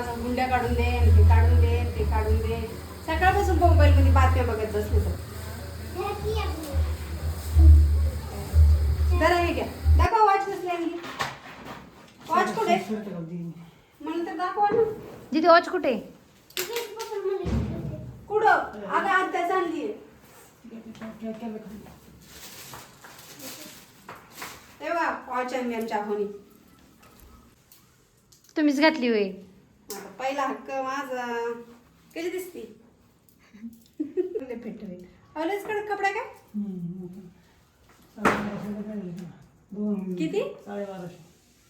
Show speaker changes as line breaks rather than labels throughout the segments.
माझा गुंड्या काढून दे ते काढून दे ते काढून दे. सकाळपासून मोबाईलमध्ये बातम्या बघत बसले तर हे घ्या. दाखवा वॉच नसले वॉच कुठे? म्हणून तर दाखवा ना.
दिदी वॉच कुठे?
कुठं? अगं आता चालली तेव्हा वॉच आम्ही आमच्या होणी
तुम्हीच घातली होय.
पहिला हक्क माझा. कशी दिसती? अवलेच कडक कपडा काय?
किती?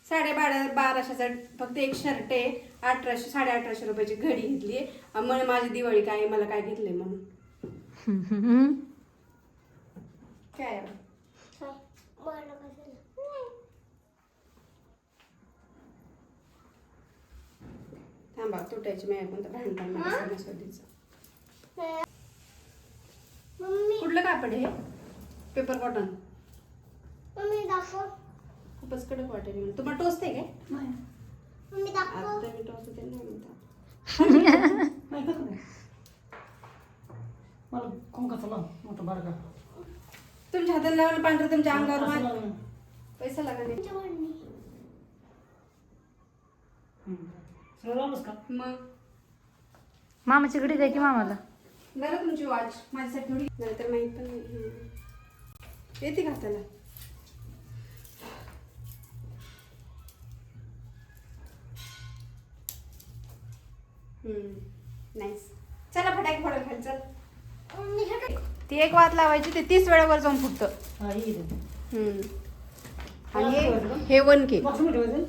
साडे बारा बाराशेचा फक्त एक शर्ट आहे. अठराशे साडे अठराशे रुपयाची घडी घेतली मग माझी दिवाळी काय मला काय घेतलंय म्हणून. काय आहे? थांबा तुटायची मी कोणतं भांडण मला सणासुदीचं.
मम्मी.
कुठलं कापड आहे पेपर कॉटन. खूपच कडक वाटेल. तुम्हाला टोचते काय?
मम्मी
दाखव. आता
मी टोचते नाही
म्हणता मला कोंकाचा लाव मोठा बारका.
तुमच्या हाताला लावलं पांढरं तुमच्या अंगावर पैसा लागला.
नाही
सरळ का?
मग?
मामाची घडी द्या की मामाला.
बरं तुमची वॉच माझ्यासाठी थोडी नाही तर माहीत पण नाही. येते का हाताला? नाईस चला फटाके फोडायला खाली चल.
हे
ती एक वात लावायची ते तीस वेळा वर जाऊन फुटतं.
हा हम्म.
आणि हे- हे वन के.
बॉक्समध्ये ठेवायचं?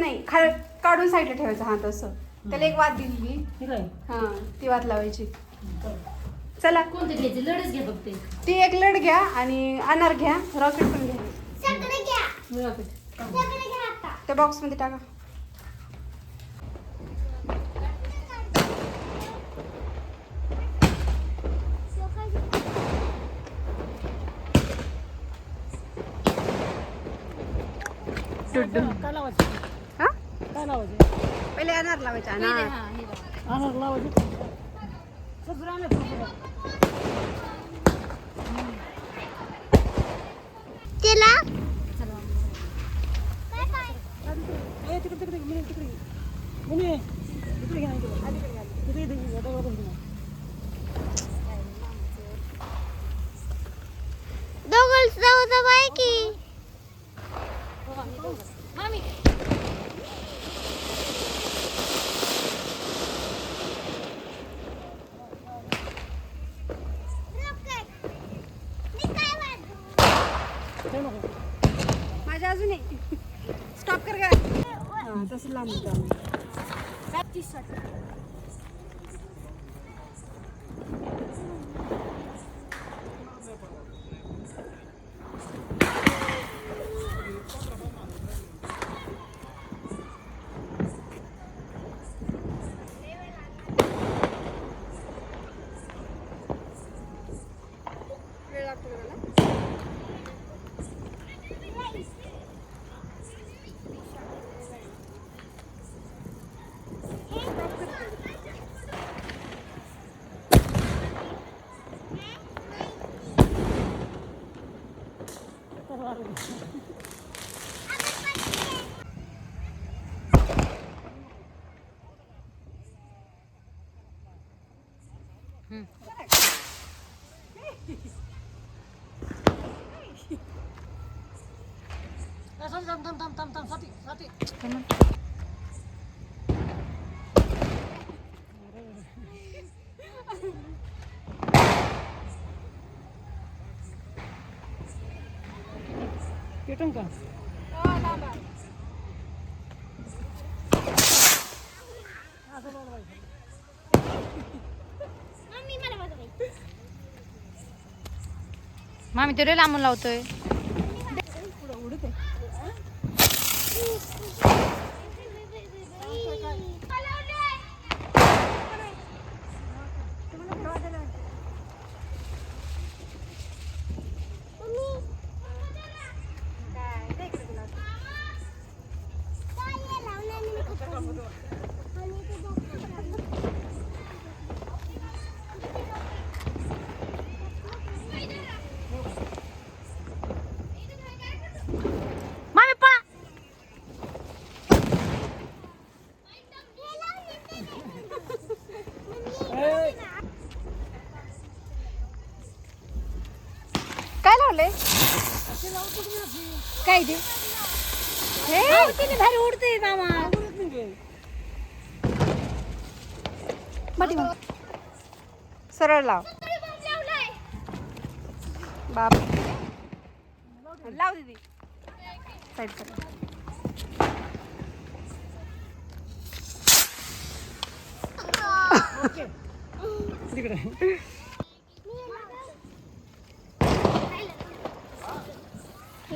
नाही खा काढून साईडला ठेवायचं हा तसं.
त्याला एक
वात दिली
आहे
हा ती वात लावायची. चला.
कोणते घ्यायचे? लढच घ्या बघते
ती एक लड घ्या आणि अनार घ्या रॉकेट पण घ्या.
सगळे घ्या.
सगळे
घ्या आता.
त्या बॉक्समध्ये टाका.
काय लावायचं हा काय लावायचं?
पहिले अनार लावायचे अनार.
अनार लावायचं? सगळं आणलं थोडं
केला?
ए तिकडे तिकडे मिनी तिकडे मिनी तिकडे घ्या इकडे. तिकडे इथे बंद करा.
दोघं जाऊ बाय की.
ठेव
एक. स्टॉप कर तसं लांब होतं. वेळ लागतो का त्याला?
ए,
थांब थांब थांब थांब थांब थांब साथी साथी पेटन का मम्मी
मला बघ
मामी ते रे लांबून लावतोय.
काय
ते?
हे?
तिने भारी उडते मामा.
पाठीमाग.
सरळ लाव. बाप. लाव दीदी. साईड कर.
तिकडे.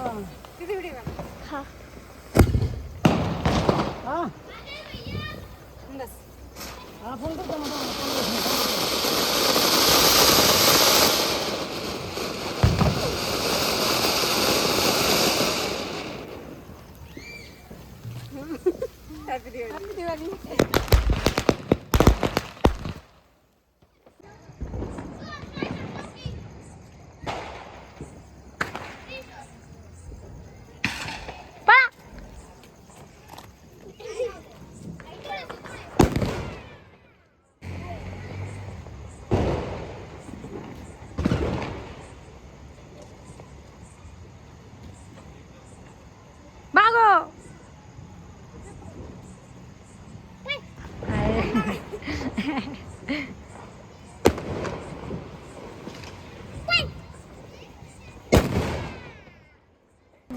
किती
व्हिडिओ
हा
बस
हा फोन करतो मग तुम्हाला.
फोन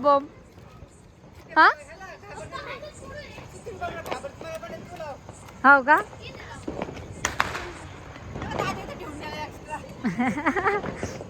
बॉम्ब
हा
हो का?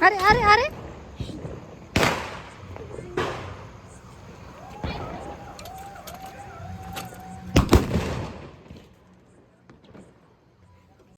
અરે
અરે અરે.